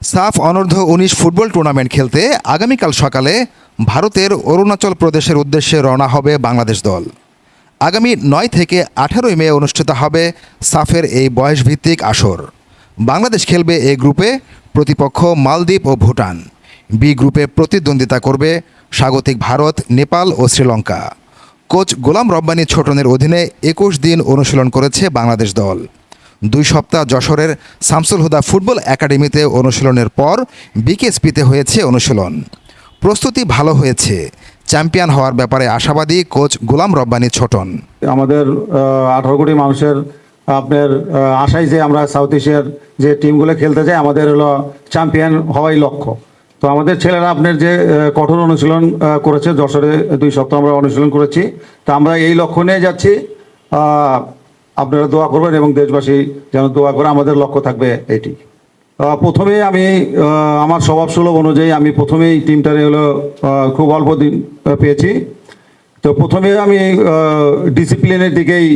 সাফ অনূর্ধ্ব উনিশ ফুটবল টুর্নামেন্ট খেলতে আগামীকাল সকালে ভারতের অরুণাচল প্রদেশের উদ্দেশ্যে রওনা হবে বাংলাদেশ দল। আগামী নয় থেকে আঠারোই মে অনুষ্ঠিত হবে সাফের এই বয়সভিত্তিক আসর। বাংলাদেশ খেলবে এ গ্রুপে প্রতিপক্ষ মালদ্বীপ ও ভুটান। বি গ্রুপে প্রতিদ্বন্দ্বিতা করবে স্বাগতিক ভারত, নেপাল ও শ্রীলঙ্কা। কোচ গোলাম রব্বানী ছোটনের অধীনে একুশ দিন অনুশীলন করেছে বাংলাদেশ দল। দুই সপ্তাহ যশোরের শামসুল হুদা ফুটবল একাডেমিতে অনুশীলনের পর বিকেএসপিতে হয়েছে অনুশীলন। প্রস্তুতি ভালো হয়েছে। চ্যাম্পিয়ন হওয়ার ব্যাপারে আশাবাদী কোচ গোলাম রব্বানী ছোটন। আমাদের আঠারো কোটি মানুষের, আপনার আশাই যে আমরা সাউথ এশিয়ার যে টিমগুলো খেলতে চাই, আমাদের হলো চ্যাম্পিয়ন হওয়াই লক্ষ্য। তো আমাদের ছেলেরা আপনার যে কঠোর অনুশীলন করেছে, যশোরে দুই সপ্তাহ আমরা অনুশীলন করেছি। তো আমরা এই লক্ষ্য নিয়ে যাচ্ছি। আপনারা দোয়া করবেন এবং দেশবাসী যেন দোয়া করে আমাদের লক্ষ্য থাকবে এটি। প্রথমে আমি আমার স্বভাব সুলভ অনুযায়ী আমি প্রথমেই টিমটারে হলো খুব অল্প দিন পেয়েছি। তো প্রথমে আমি ডিসিপ্লিনের দিকেই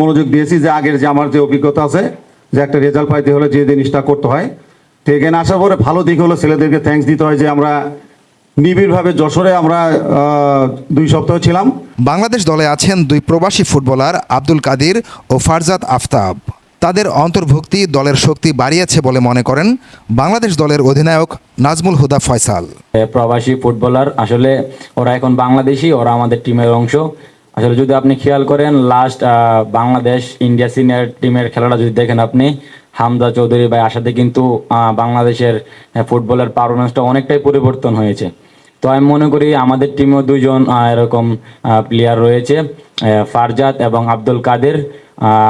মনোযোগ দিয়েছি যে আগের যে আমার যে অভিজ্ঞতা আছে, যে একটা রেজাল্ট পাইতে হলে যে জিনিসটা করতে হয়। তো এখানে আসার পরে ভালো দিক হলো ছেলেদেরকে থ্যাঙ্কস দিতে হয় যে আমরা নিবিড়ভাবে যশোরে আমরা দুই সপ্তাহ ছিলাম। বাংলাদেশ দলে আছেন দুই প্রবাসী ফুটবলার আব্দুল কাদির ও ফারজাদ আফতাব। তাদের অন্তর্ভুক্তি দলের শক্তি বাড়িয়েছে বলে মনে করেন বাংলাদেশ দলের অধিনায়ক নাজমুল হুদা ফয়সাল। প্রবাসী ফুটবলার, আসলে ওরা এখন বাংলাদেশি, ওরা আমাদের টিমের অংশ। আসলে যদি আপনি খেয়াল করেন লাস্ট বাংলাদেশ ইন্ডিয়া সিনিয়র টিমের খেলাটা যদি দেখেন আপনি, হামজা চৌধুরী ভাই আসাতে কিন্তু বাংলাদেশের ফুটবলের পারফরমেন্সটা অনেকটাই পরিবর্তন হয়েছে। তো আমি মনে করি আমাদের টিমেও দুজন এরকম প্লেয়ার রয়েছে ফারজাদ এবং আব্দুল কাদের।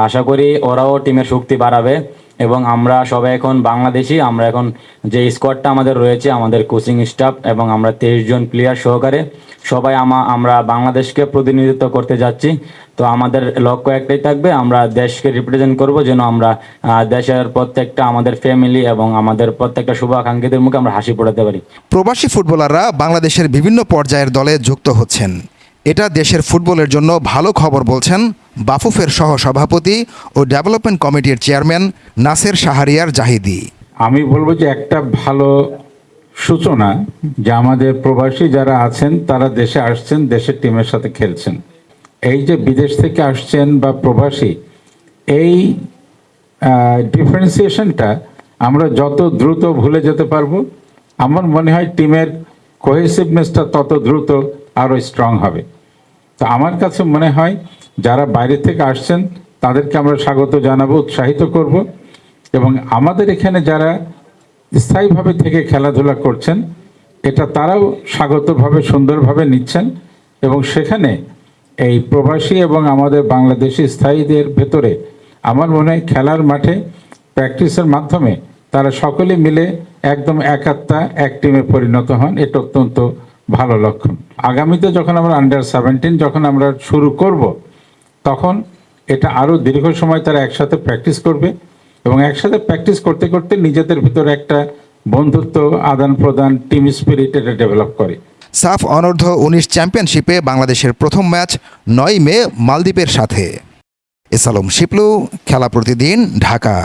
আশা করি ওরাও টিমের শক্তি বাড়াবে। এবং আমরা সবাই এখন বাংলাদেশি, আমরা এখন যে স্কোয়াডটা আমাদের রয়েছে, আমাদের কোচিং স্টাফ এবং আমরা তেইশ জন প্লেয়ার সহকারে সবাই আমা, আমরা বাংলাদেশকে প্রতিনিধিত্ব করতে যাচ্ছি। তো আমাদের লক্ষ্য একটাই থাকবে, আমরা দেশকে রিপ্রেজেন্ট করব যেন আমরা দেশের প্রত্যেকটা আমাদের ফ্যামিলি এবং আমাদের প্রত্যেকটা শুভাকাঙ্ক্ষীদের মুখে আমরা হাসি পড়াতে পারি। প্রবাসী ফুটবলাররা বাংলাদেশের বিভিন্ন পর্যায়ের দলে যুক্ত হচ্ছেন। এটা দেশের ফুটবলের জন্য ভালো খবর বলছেন বাফুফের সহ সভাপতি ও ডেভেলপমেন্ট কমিটির চেয়ারম্যান নাসের শাহরিয়ার জাহিদি। আমি বলব যে একটা ভালো সূচনা যে আমাদের প্রবাসী যারা আছেন, তারা দেশে আসছেন, দেশের টিমের সাথে খেলছেন। এই যে বিদেশ থেকে আসছেন বা প্রবাসী, এই ডিফারেন্সিয়েশনটা আমরা যত দ্রুত ভুলে যেতে পারব, আমার মনে হয় টিমের কোহেসিভনেসটা তত দ্রুত আরও স্ট্রং হবে। তো আমার কাছে মনে হয় যারা বাইরে থেকে আসছেন, তাদেরকে আমরা স্বাগত জানাব, উৎসাহিত করব। এবং আমাদের এখানে যারা স্থায়ীভাবে থেকে খেলাধুলা করছেন, এটা তারাও স্বাগতভাবে, সুন্দরভাবে নিচ্ছেন। এবং সেখানে এই প্রবাসী এবং আমাদের বাংলাদেশি স্থায়ীদের ভেতরে আমার মনে হয় খেলার মাঠে প্র্যাকটিসের মাধ্যমে তারা সকলে মিলে একদম একাত্মা এক টিমে পরিণত হন। এটা অত্যন্ত ভালো লক্ষণ। আগামীতে যখন আমরা আন্ডার সেভেন্টিন যখন আমরা শুরু করব, তখন এটা আরও দীর্ঘ সময় তারা একসাথে প্র্যাকটিস করবে এবং একসাথে প্র্যাকটিস করতে করতে নিজেদের ভিতরে একটা বন্ধুত্ব আদান প্রদান টিম স্পিরিট এটা ডেভেলপ করে। সাফ অনূর্ধ্ব উনিশ চ্যাম্পিয়নশিপে বাংলাদেশের প্রথম ম্যাচ নয় মে মালদ্বীপের সাথে। এসালম শিপলু, খেলা প্রতিদিন ঢাকা।